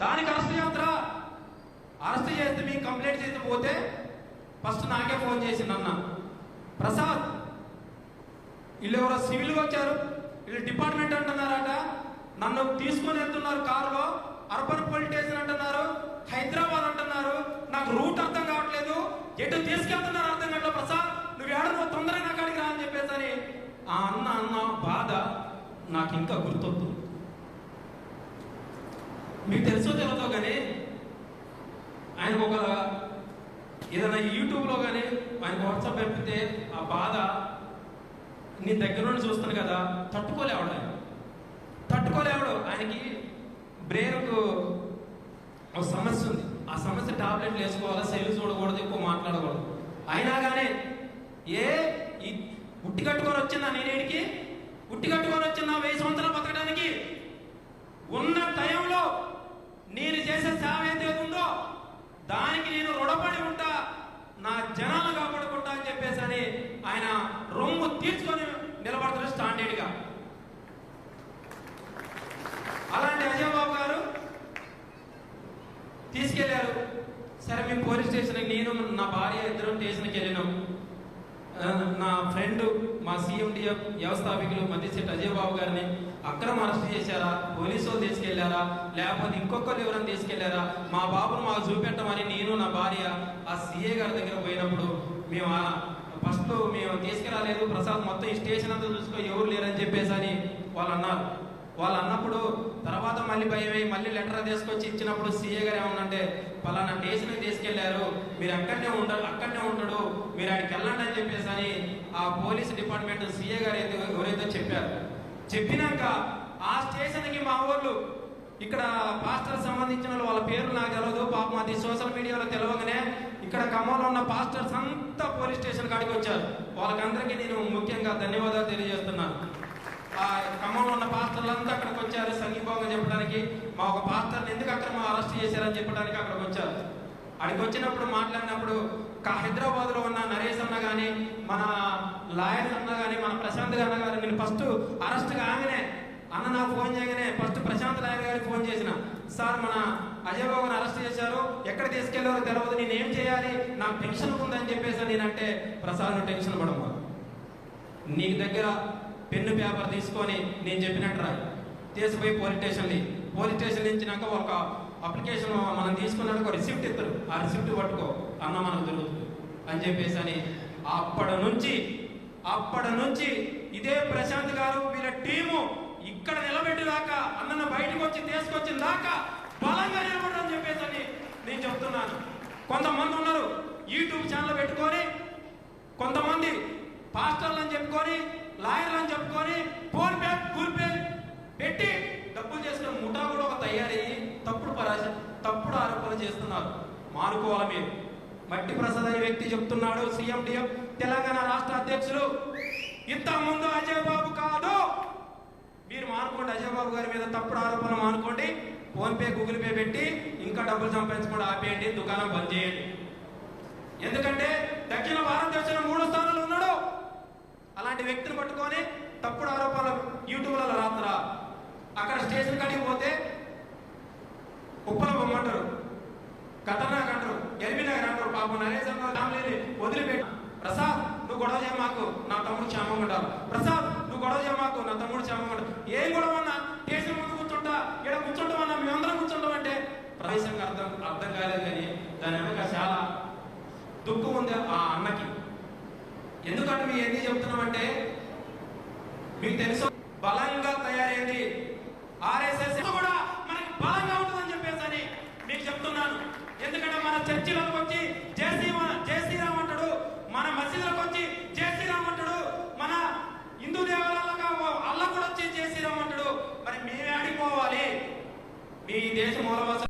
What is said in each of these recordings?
దానికి అరెస్ట్ చేస్తారా అరెస్ట్ చేస్తే మీకు కంప్లైంట్ చేస్తే పోతే ఫస్ట్ నాకే ఫోన్ చేసింది అన్న ప్రసాద్ వీళ్ళు ఎవరో సివిల్గా వచ్చారు వీళ్ళు డిపార్ట్మెంట్ అంటున్నారట నన్ను తీసుకొని వెళ్తున్నారు కారులో అర్బన్ పోలీస్ స్టేషన్ అంటున్నారు హైదరాబాద్ అంటున్నారు నాకు రూట్ అర్థం కావట్లేదు ఎటు తీసుకెళ్తున్నారు అర్థం కావట్లేదు ప్రసాద్ నువ్వు ఏడ నువ్వు తొందరగా నా రా అని చెప్పేసి అని ఆ అన్న అన్న బాధ నాకు ఇంకా గుర్తొద్దు మీకు తెలుసో తెలియదో కానీ ఆయనకు ఒక ఏదైనా యూట్యూబ్లో కానీ ఆయన వాట్సాప్ పంపితే ఆ బాధ నీ దగ్గర నుండి చూస్తాను కదా తట్టుకోలేవాడు ఆయన. తట్టుకోలేవాడు. ఆయనకి బ్రెయిన్కు ఒక సమస్య ఉంది. ఆ సమస్య టాబ్లెట్లు వేసుకోవాలా సెల్ చూడకూడదు ఎక్కువ మాట్లాడకూడదు. అయినా కానీ ఏ ఈ ఉట్టి కట్టుకొని వచ్చిందా నేనేడికి ఉట్టి కట్టుకొని వచ్చిందా? వెయ్యి సంవత్సరాలు బతకడానికి ఉన్న టైంలో నేను చేసే సేవ ఏదైతే ఉందో దానికి నేను రుణపడి ఉంటా నా జనాలు కాపాడుకుంటా అని చెప్పేసి అని ఆయన రొమ్ము తీర్చుకొని నిలబడతారు స్టాండర్డ్గా అలాంటి అజయ్ బాబు గారు తీసుకెళ్ళారు. సరే మేము పోలీస్ స్టేషన్కి నేను నా భార్య ఇద్దరం స్టేషన్కి వెళ్ళినాం. నా ఫ్రెండ్ మా సీఎండిఎం వ్యవస్థాపికులు మధ్యశెట్టి అజయ్ బాబు గారిని అక్రమ అరెస్ట్ చేశారా? పోలీసు వాళ్ళు తీసుకెళ్ళారా? లేకపోతే ఇంకొకరు ఎవరైనా తీసుకెళ్ళారా? మా బాబును మాకు చూపెట్టమని నేను నా భార్య ఆ సీఏ గారి దగ్గర పోయినప్పుడు మేము ఫస్ట్ మేము తీసుకురాలేదు. ప్రసాద్ మొత్తం ఈ స్టేషన్ అంతా చూసుకో ఎవరు లేరని చెప్పేసి అని వాళ్ళు అన్నారు. వాళ్ళు అన్నప్పుడు తర్వాత మళ్ళీ భయం అయ్యి మళ్ళీ లెటర్ తీసుకొచ్చి ఇచ్చినప్పుడు సీఏ గారు ఏమన్నంటే పలానా స్టేషన్ తీసుకెళ్ళారు మీరు అక్కడనే ఉండరు అక్కడనే ఉంటాడు మీరు ఆయనకి వెళ్ళండి అని చెప్పేసి అని ఆ పోలీస్ డిపార్ట్మెంట్ సీఏ గారు అయితే ఎవరైతే చెప్పారు. చెప్పినాక ఆ స్టేషన్కి మా ఊళ్ళు ఇక్కడ పాస్టర్ సంబంధించిన వాళ్ళు వాళ్ళ పేర్లు నాకు తెలియదు పాపం అది సోషల్ మీడియాలో తెలవగానే ఇక్కడ ఖమ్మంలో ఉన్న పాస్టర్స్ అంతా పోలీస్ స్టేషన్ కాడికి వచ్చారు. వాళ్ళకందరికీ నేను ముఖ్యంగా ధన్యవాదాలు తెలియజేస్తున్నాను. ఆ ఖమ్మంలో ఉన్న పాస్టర్లు అక్కడికి వచ్చారు. సంఘీభావంగా చెప్పడానికి మా ఒక పాస్టర్ని ఎందుకు అక్రమ అరెస్ట్ చేశారని చెప్పడానికి అక్కడికి వచ్చారు. అక్కడికి వచ్చినప్పుడు మాట్లాడినప్పుడు హైదరాబాద్లో ఉన్న నరేష్ అన్న కానీ మన లాయర్ అన్న కానీ మన ప్రశాంత్ అన్న గారు నేను ఫస్ట్ అరెస్ట్ కాగానే అన్న నాకు ఫోన్ చేయగానే ఫస్ట్ ప్రశాంత్ లాయర్ గారికి ఫోన్ చేసిన. సార్ మన అజయ్ బాబుని అరెస్ట్ చేశారు. ఎక్కడ తీసుకెళ్ళారో తెలియదు నేను ఏం చేయాలి? నాకు టెన్షన్ ఉందని చెప్పేసి నేనంటే ప్రసాద్ టెన్షన్ పడమ్మా. నీ దగ్గర పెన్ను పేపర్ తీసుకొని నేను చెప్పినట్టు రాయి తీసిపోయి పోలీస్ స్టేషన్ని పోలీస్ స్టేషన్ ఇచ్చినాక ఒక అప్లికేషన్ మనం తీసుకున్నాక రిసిప్ట్ ఇస్తారు. ఆ రిసిప్ట్ పట్టుకో అన్న మనకు దొరుకుతుంది అని చెప్పేసి అని అప్పటి నుంచి అప్పటి నుంచి ఇదే ప్రశాంత్ గారు వీళ్ళ టీము ఇక్కడ నిలబెట్టి దాకా అన్న బయటకు వచ్చి తీసుకొచ్చిన దాకా బలంగా నిలబడని చెప్పేసి అని నేను చెప్తున్నాను. కొంతమంది ఉన్నారు యూట్యూబ్ ఛానల్ పెట్టుకొని కొంతమంది పాస్టర్లు అని చెప్పుకొని లాయర్లు అని చెప్పుకొని ఫోన్ పే గూగుల్ పే పెట్టి డబ్బులు చేసిన ముఠా కూడా ఒక తయారయ్యి తప్పుడు పరాశ తప్పుడు ఆరోపణలు చేస్తున్నారు. మానుకోవాలి మీరు? మట్టి ప్రసాద్ అనే వ్యక్తి చెప్తున్నాడు సీఎం డిఎం తెలంగాణ రాష్ట్ర అధ్యక్షులు. ఇంత ముందు అజయ్ బాబు కాదు. మీరు మానుకోండి అజయ్ బాబు గారి మీద తప్పుడు ఆరోపణలు మానుకోండి. ఫోన్పే గూగుల్ పే పెట్టి ఇంకా డబ్బులు సంపాదించుకోండి ఆపేయండి దుకాణం బంద్ చేయండి. ఎందుకంటే దక్షిణ భారతదేశంలో అలాంటి వ్యక్తిని పట్టుకొని తప్పుడు ఆరోపణలు యూట్యూబ్లలో రాత్రా. అక్కడ స్టేషన్ కాడికి పోతే ఉప్పల బొమ్మంటారు ఖతర్నాక్ అంటారు. ఎల్బీనగర్ అంటారు పాపం నరేష్ అన్న ఫ్యామిలీని వదిలిపెట్టి. ప్రసాద్ నువ్వు గొడవ చేయమాకు నా తమ్ముడు క్షేమంగా ప్రసాద్ నువ్వు గొడవ చేయమాకు నా తమ్ముడు క్షేమంగా ఉండాలి ఏం గొడవ అన్నా? స్టేషన్ ముందు కూర్చుంటా ఇక్కడ కూర్చుంటామన్నా మేమందరం కూర్చుంటాం అంటే ప్రవేశంగా అర్థం అర్థం కాలేదు కానీ దాని వెనక చాలా దుఃఖం ఉంది ఆ అన్నకి. ఎందుకంటే మేము ఎందుకు చెప్తున్నామంటే మీకు తెలుసు బలంగా తయారైంది ఆర్ఎస్ఎస్. కూడా మనకి బలంగా ఉంటుందని చెప్పేసి అని మీకు చెప్తున్నాను. ఎందుకంటే మన చర్చిలకు వచ్చి జై శ్రీరామ్ జై అంటాడు. మన మసీదులకు వచ్చి జై శ్రీరామ్ అంటాడు. మన హిందూ దేవాలయాలకు అల్ల కూడా వచ్చి జై శ్రీరామ్ అంటాడు. మరి మేమే ఆడిపోవాలి. మీ దేశ మూలవాస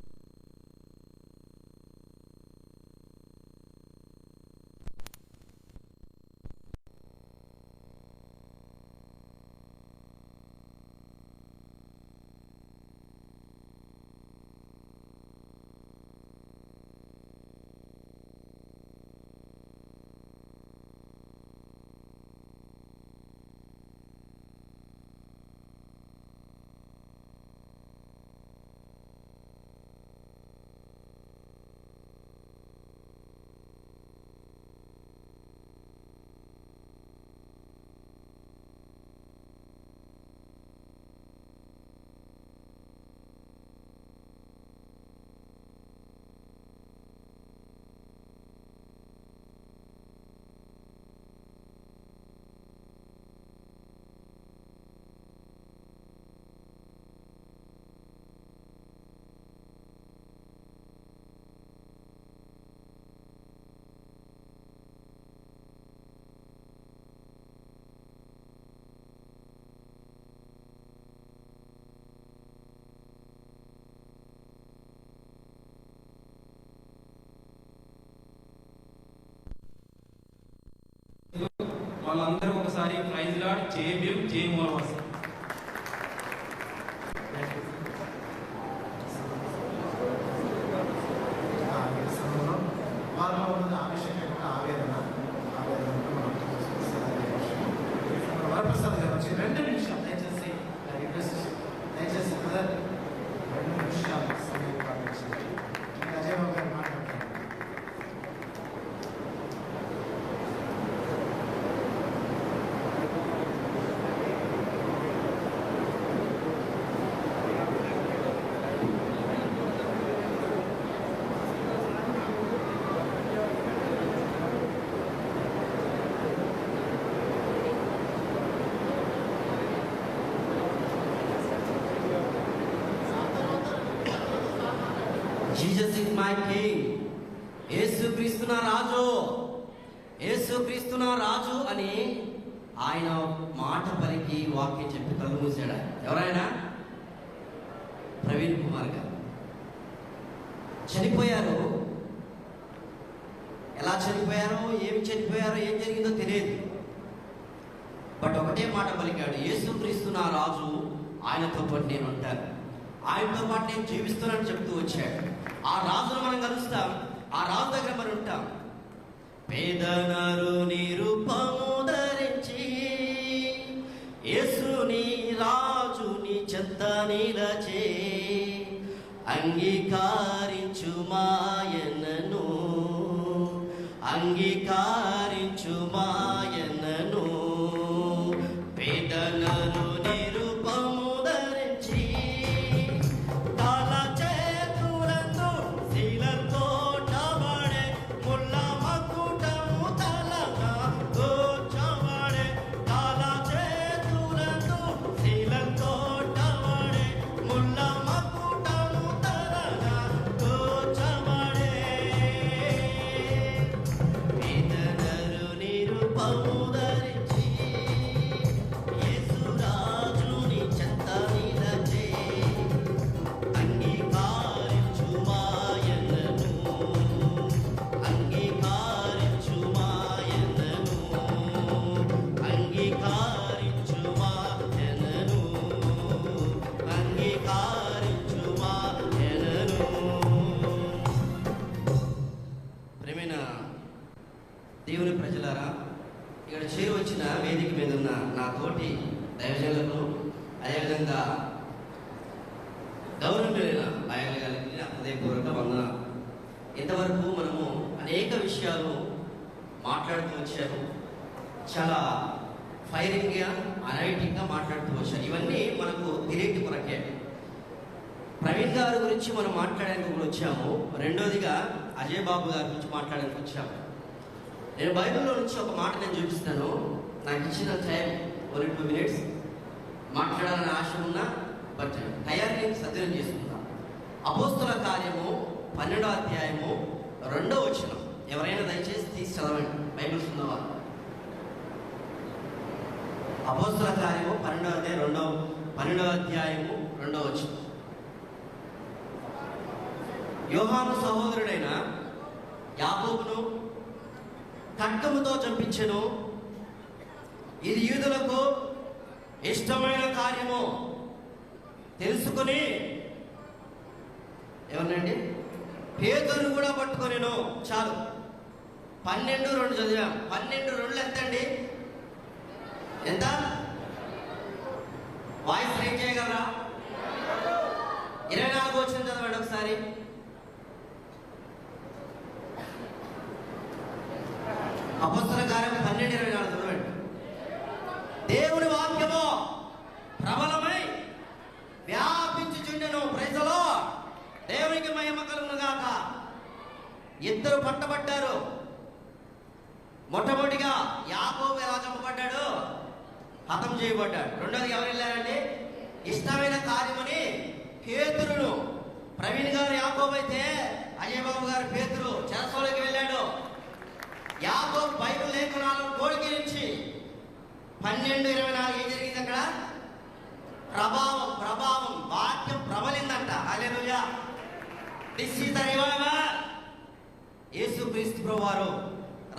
వాళ్ళందరూ ఒకసారి ప్రైజ్ లాడ్ జే భీమ్ జే మూలవాసి ఆ ఈ సమయంలో వారిలో ఉన్న ఆవశ్యకమైన ఆవేదన ఆవేదనను మనం చూపిస్తారనే విషయం. మన వరప్రసాద్ గారు వచ్చి రెండు నిమిషాలు దయచేసి రిక్వెస్ట్ దయచేసి బ్రదర్ రెండు నిమిషాలు సమయం పాటించండి ఇంకా అజయ్ బాబు గారు మాట్లాడతారు జీజస్ ఇస్ మై కింగ్ యేసుక్రీస్తు నా రాజు. యేసుక్రీస్తు నా రాజు అని ఆయన మాట పలికి వాక్యం చెప్పి కళ్ళు మూసాడు ఎవరైనా? ప్రవీణ్ కుమార్ గారు. చనిపోయారు. ఎలా చనిపోయారో? ఏమి చనిపోయారో ఏం జరిగిందో తెలియదు. బట్ ఒకటే మాట పలికాడు యేసుక్రీస్తు నా రాజు ఆయనతో పాటు నేను ఉంటాను. ఆయనతో పాటు నేను జీవిస్తున్నానని చెప్తూ వచ్చాడు. ఆ రాజును మనం కలుస్తాం ఆ రాజు దగ్గర మనం ఉంటాం. పేదనరు నిరూపము ధరించి యేసుని రాజుని చెత్త నిలచే అంగీకారించు మాయనను అంగీకారించు మాయ తోటి దైవజనులకు అదేవిధంగా గౌరవమైన ఆయన గారికి హృదయపూర్వక వందన ఇంతవరకు మనము అనేక విషయాలు మాట్లాడుతూ వచ్చాము. చాలా ఫైరింగ్గా అనైటిక్గా మాట్లాడుతూ వచ్చారు ఇవన్నీ మనకు తెలియటి కొరకే. ప్రవీణ్ గారి గురించి మనం మాట్లాడడానికి కూడా వచ్చాము. రెండోదిగా అజయ్ బాబు గారి గురించి మాట్లాడడానికి వచ్చాము. నేను బైబిల్లో నుంచి ఒక మాట నేను చూపిస్తాను. నాకు ఇచ్చిన టైం ఓన్లీ టూ మినిట్స్ మాట్లాడాలని ఆశ ఉన్నా బట్ టయాన్ని సద్వినియోగం చేసుకుందాం. అపోస్తుల కార్యము పన్నెండో అధ్యాయము రెండో వచనం. ఎవరైనా దయచేసి తీసి చదవండి. బైబిల్ ఉన్నవా అపోస్తుల కార్యము పన్నెండో అధ్యాయం రెండో పన్నెండవ అధ్యాయము రెండో వచనం. యోహాను సహోదరుడైన యాకోబును ఖడ్గముతో చంపించెను. ఇది యూదులకు ఇష్టమైన కార్యము. తెలుసుకొని ఎవరినండి? పేదరు కూడా పట్టుకొనిను. చాలు. పన్నెండు రెండు చదివాం. పన్నెండు రెండు ఎంత అండి ఎంత? వాయిస్ రేట్ చేయగలరా ఇరవై నాలుగు వచ్చిన చదవండి ఒకసారి అపస్తుల కార్యం పన్నెండు ఇరవై నాలుగు చదవండి దేవుని వాక్యము ప్రబలమై వ్యాపించుచుండెను ప్రజలో దేవునికి మహిమ కలుగును గాక ఇద్దరు పట్టబడ్డారు మొట్టమొదటిగా యాకోబు ఎలా చంపబడ్డాడు? హతం చేయబడ్డాడు. రెండోది ఎవరు వెళ్ళారండి? ఇష్టమైన కార్యమని పేతురును. ప్రవీణ్ గారు యాకోబు అయితే అజయ్ బాబు గారు పేతురు చెరసోలోకి వెళ్ళాడు. యాకోబు బైబిల్ లేఖనాలను కోరికరించి పన్నెండు ఇరవై నాలుగు ఏం జరిగింది?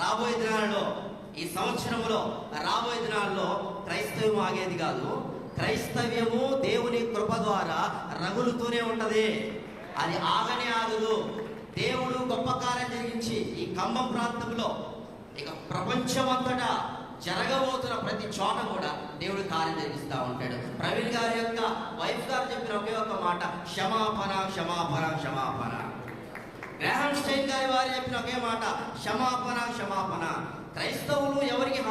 రాబోయే దినాలలో ఈ సంవత్సరంలో రాబోయే దినాల్లో క్రైస్తవ్యం ఆగేది కాదు. క్రైస్తవ్యము దేవుని కృప ద్వారా రగులుతూనే ఉంటది. అది ఆగనే ఆగదు. దేవుడు గొప్ప కార్యం జరిగించి ఈ ఖమ్మం ప్రాంతంలో ఇక ప్రపంచం అంతటా జరగబోతున్న ప్రతి చోట కూడా దేవుడు కార్యం జరిగిస్తూ ఉంటాడు. ప్రవీణ్ గారి యొక్క వైఫ్ గారు చెప్పిన ఒకే ఒక మాట క్షమాపణ క్షమాపణ క్షమాపణ. గ్రాహం స్టైన్ గారి వారు చెప్పిన ఒకే మాట క్షమాపణ క్షమాపణ. క్రైస్తవులు ఎవరికి